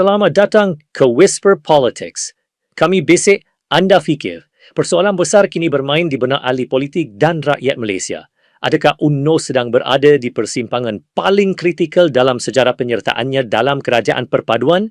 Selamat datang ke Whisper Politics. Kami bisik, anda fikir. Persoalan besar kini bermain di benak ahli politik dan rakyat Malaysia. Adakah UMNO sedang berada di persimpangan paling kritikal dalam sejarah penyertaannya dalam kerajaan perpaduan?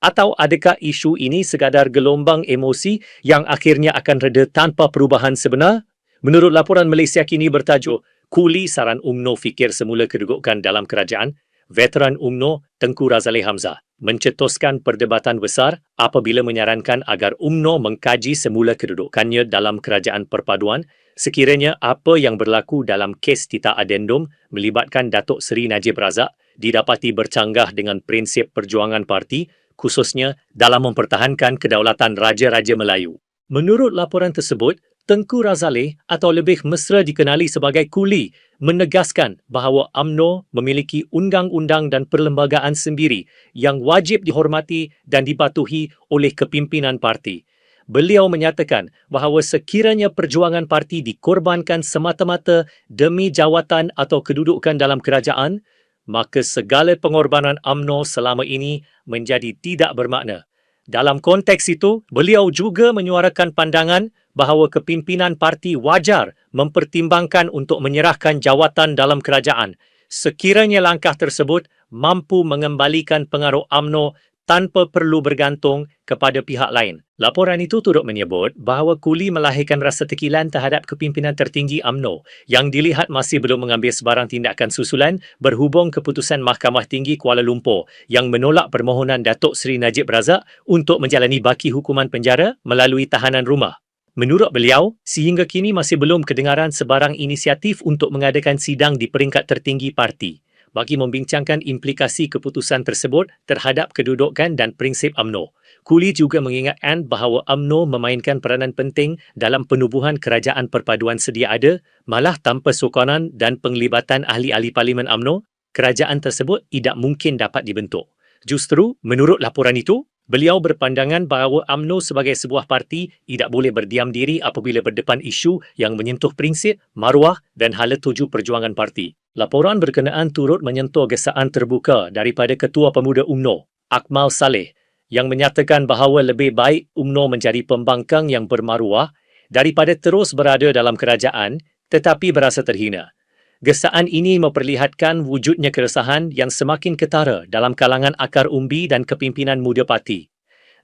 Atau adakah isu ini sekadar gelombang emosi yang akhirnya akan reda tanpa perubahan sebenar? Menurut laporan Malaysia kini bertajuk, Kuli Saran UMNO Fikir Semula Kedudukan dalam Kerajaan, veteran UMNO Tengku Razali Hamzah mencetuskan perdebatan besar apabila menyarankan agar UMNO mengkaji semula kedudukannya dalam kerajaan perpaduan sekiranya apa yang berlaku dalam kes Tita Adendum melibatkan Datuk Seri Najib Razak didapati bercanggah dengan prinsip perjuangan parti khususnya dalam mempertahankan kedaulatan Raja-Raja Melayu. Menurut laporan tersebut, Tengku Razali atau lebih mesra dikenali sebagai Kuli menegaskan bahawa AMNO memiliki undang-undang dan perlembagaan sendiri yang wajib dihormati dan dipatuhi oleh kepimpinan parti. Beliau menyatakan bahawa sekiranya perjuangan parti dikorbankan semata-mata demi jawatan atau kedudukan dalam kerajaan, maka segala pengorbanan AMNO selama ini menjadi tidak bermakna. Dalam konteks itu, beliau juga menyuarakan pandangan bahawa kepimpinan parti wajar mempertimbangkan untuk menyerahkan jawatan dalam kerajaan sekiranya langkah tersebut mampu mengembalikan pengaruh AMNO tanpa perlu bergantung kepada pihak lain. Laporan itu turut menyebut bahawa Kuli melahirkan rasa tekilan terhadap kepimpinan tertinggi AMNO yang dilihat masih belum mengambil sebarang tindakan susulan berhubung keputusan Mahkamah Tinggi Kuala Lumpur yang menolak permohonan Datuk Seri Najib Razak untuk menjalani baki hukuman penjara melalui tahanan rumah. Menurut beliau, sehingga kini masih belum kedengaran sebarang inisiatif untuk mengadakan sidang di peringkat tertinggi parti bagi membincangkan implikasi keputusan tersebut terhadap kedudukan dan prinsip AMNO. Kuli juga mengingatkan bahawa AMNO memainkan peranan penting dalam penubuhan kerajaan perpaduan sedia ada, malah tanpa sokonan dan penglibatan ahli-ahli Parlimen AMNO, kerajaan tersebut tidak mungkin dapat dibentuk. Justru, menurut laporan itu, Beliau berpandangan bahawa AMNO sebagai sebuah parti tidak boleh berdiam diri apabila berdepan isu yang menyentuh prinsip, maruah dan hala tuju perjuangan parti. Laporan berkenaan turut menyentuh gesaan terbuka daripada Ketua Pemuda UMNO, Akmal Saleh, yang menyatakan bahawa lebih baik UMNO menjadi pembangkang yang bermaruah daripada terus berada dalam kerajaan tetapi berasa terhina. Gesaan ini memperlihatkan wujudnya keresahan yang semakin ketara dalam kalangan akar umbi dan kepimpinan muda parti.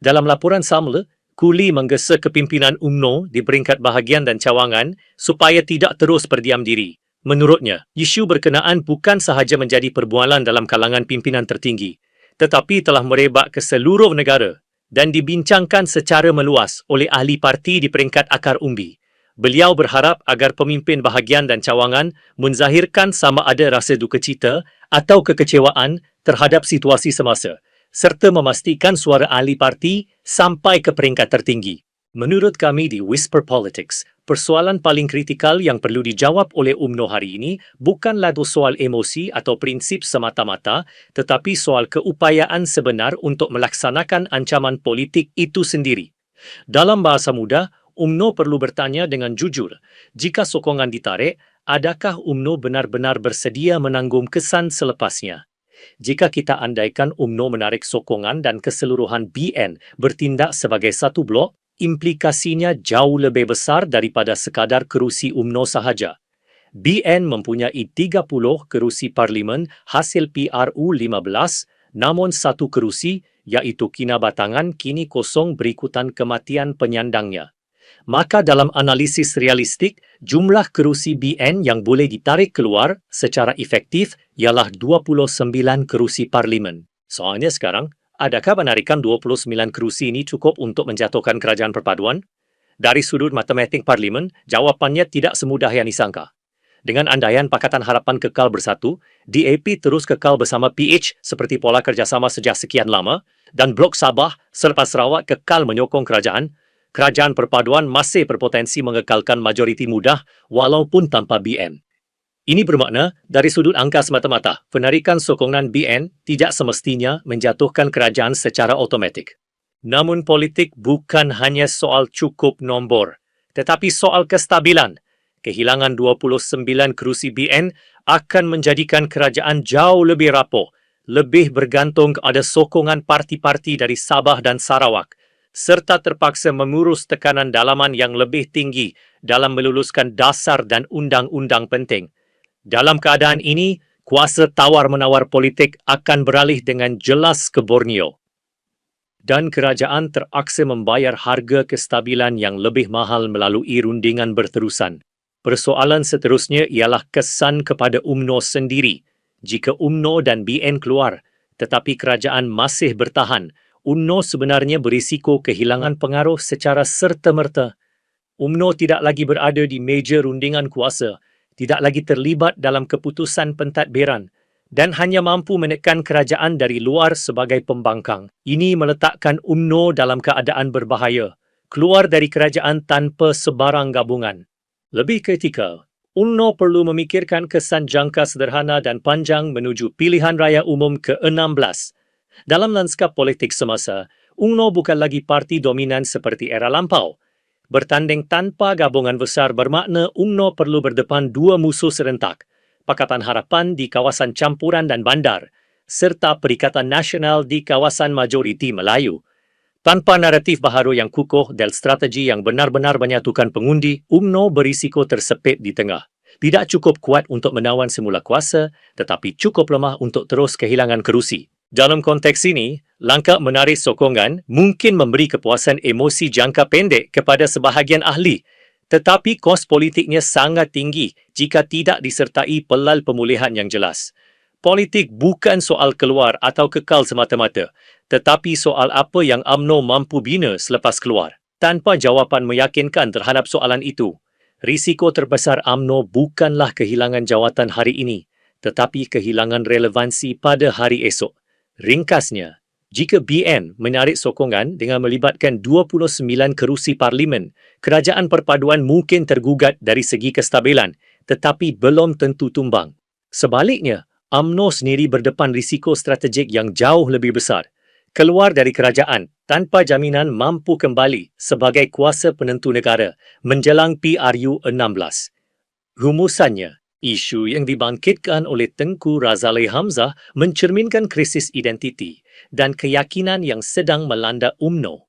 Dalam laporan samla, Kuli menggesa kepimpinan UMNO di peringkat bahagian dan cawangan supaya tidak terus berdiam diri. Menurutnya, isu berkenaan bukan sahaja menjadi perbualan dalam kalangan pimpinan tertinggi, tetapi telah merebak ke seluruh negara dan dibincangkan secara meluas oleh ahli parti di peringkat akar umbi. Beliau berharap agar pemimpin bahagian dan cawangan menzahirkan sama ada rasa duka cita atau kekecewaan terhadap situasi semasa serta memastikan suara ahli parti sampai ke peringkat tertinggi. Menurut kami di Whisper Politics, persoalan paling kritikal yang perlu dijawab oleh UMNO hari ini bukanlah soal emosi atau prinsip semata-mata, tetapi soal keupayaan sebenar untuk melaksanakan ancaman politik itu sendiri. Dalam bahasa mudah, UMNO perlu bertanya dengan jujur, jika sokongan ditarik, adakah UMNO benar-benar bersedia menanggung kesan selepasnya? Jika kita andaikan UMNO menarik sokongan dan keseluruhan BN bertindak sebagai satu blok, implikasinya jauh lebih besar daripada sekadar kerusi UMNO sahaja. BN mempunyai 30 kerusi parlimen hasil PRU 15, namun satu kerusi, iaitu Kinabatangan, kini kosong berikutan kematian penyandangnya maka dalam analisis realistik, jumlah kerusi BN yang boleh ditarik keluar secara efektif ialah 29 kerusi parlimen. Soalnya sekarang, adakah penarikan 29 kerusi ini cukup untuk menjatuhkan kerajaan perpaduan? Dari sudut matematik parlimen, jawapannya tidak semudah yang disangka. Dengan andaian Pakatan Harapan kekal bersatu, DAP terus kekal bersama PH seperti pola kerjasama sejak sekian lama dan Blok Sabah selepas Sarawak kekal menyokong kerajaan, kerajaan perpaduan masih berpotensi mengekalkan majoriti mudah walaupun tanpa BN. Ini bermakna, dari sudut angka semata-mata, penarikan sokongan BN tidak semestinya menjatuhkan kerajaan secara automatik. Namun politik bukan hanya soal cukup nombor, tetapi soal kestabilan. Kehilangan 29 kerusi BN akan menjadikan kerajaan jauh lebih rapuh lebih bergantung kepada sokongan parti-parti dari Sabah dan Sarawak serta terpaksa mengurus tekanan dalaman yang lebih tinggi dalam meluluskan dasar dan undang-undang penting. Dalam keadaan ini, kuasa tawar-menawar politik akan beralih dengan jelas ke Borneo. Dan kerajaan teraksa membayar harga kestabilan yang lebih mahal melalui rundingan berterusan. Persoalan seterusnya ialah kesan kepada UMNO sendiri. Jika UMNO dan BN keluar, tetapi kerajaan masih bertahan, UMNO sebenarnya berisiko kehilangan pengaruh secara serta-merta. UMNO tidak lagi berada di meja rundingan kuasa tidak lagi terlibat dalam keputusan pentadbiran dan hanya mampu menekan kerajaan dari luar sebagai pembangkang. Ini meletakkan UMNO dalam keadaan berbahaya, keluar dari kerajaan tanpa sebarang gabungan. Lebih ketika, UMNO perlu memikirkan kesan jangka sederhana dan panjang menuju pilihan raya umum ke-16. Dalam lanskap politik semasa, UMNO bukan lagi parti dominan seperti era lampau, Bertanding tanpa gabungan besar bermakna UMNO perlu berdepan dua musuh serentak, Pakatan Harapan di kawasan campuran dan bandar, serta Perikatan Nasional di kawasan majoriti Melayu. Tanpa naratif baharu yang kukuh dan strategi yang benar-benar menyatukan pengundi, UMNO berisiko tersepit di tengah. Tidak cukup kuat untuk menawan semula kuasa, tetapi cukup lemah untuk terus kehilangan kerusi. Dalam konteks ini, langkah menarik sokongan mungkin memberi kepuasan emosi jangka pendek kepada sebahagian ahli, tetapi kos politiknya sangat tinggi jika tidak disertai pelal pemulihan yang jelas. Politik bukan soal keluar atau kekal semata-mata, tetapi soal apa yang AMNO mampu bina selepas keluar. Tanpa jawapan meyakinkan terhadap soalan itu, risiko terbesar AMNO bukanlah kehilangan jawatan hari ini, tetapi kehilangan relevansi pada hari esok. Ringkasnya, jika BN menarik sokongan dengan melibatkan 29 kerusi parlimen, kerajaan perpaduan mungkin tergugat dari segi kestabilan tetapi belum tentu tumbang. Sebaliknya, AMNO sendiri berdepan risiko strategik yang jauh lebih besar. Keluar dari kerajaan tanpa jaminan mampu kembali sebagai kuasa penentu negara menjelang PRU 16. Rumusannya, Isu yang dibangkitkan oleh Tengku Razali Hamzah mencerminkan krisis identiti dan keyakinan yang sedang melanda UMNO.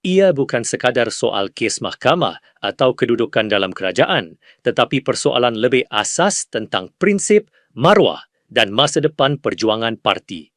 Ia bukan sekadar soal kes mahkamah atau kedudukan dalam kerajaan, tetapi persoalan lebih asas tentang prinsip, maruah dan masa depan perjuangan parti.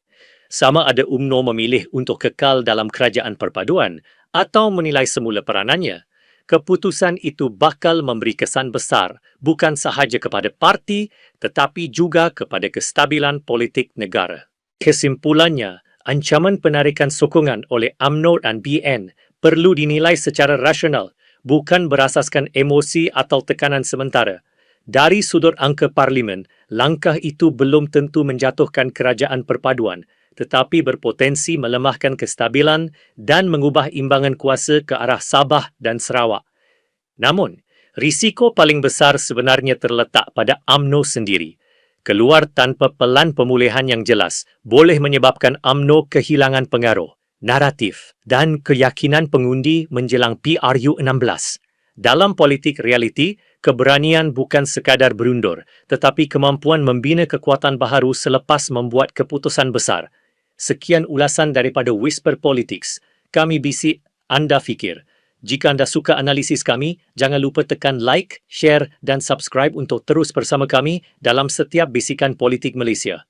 Sama ada UMNO memilih untuk kekal dalam kerajaan perpaduan atau menilai semula peranannya, keputusan itu bakal memberi kesan besar bukan sahaja kepada parti tetapi juga kepada kestabilan politik negara. Kesimpulannya, ancaman penarikan sokongan oleh AMNO dan BN perlu dinilai secara rasional bukan berasaskan emosi atau tekanan sementara. Dari sudut angka parlimen, langkah itu belum tentu menjatuhkan kerajaan perpaduan tetapi berpotensi melemahkan kestabilan dan mengubah imbangan kuasa ke arah Sabah dan Sarawak. Namun, risiko paling besar sebenarnya terletak pada AMNO sendiri. Keluar tanpa pelan pemulihan yang jelas boleh menyebabkan AMNO kehilangan pengaruh, naratif dan keyakinan pengundi menjelang PRU 16. Dalam politik realiti, keberanian bukan sekadar berundur, tetapi kemampuan membina kekuatan baharu selepas membuat keputusan besar. Sekian ulasan daripada Whisper Politics. Kami bisik, anda fikir. Jika anda suka analisis kami, jangan lupa tekan like, share dan subscribe untuk terus bersama kami dalam setiap bisikan politik Malaysia.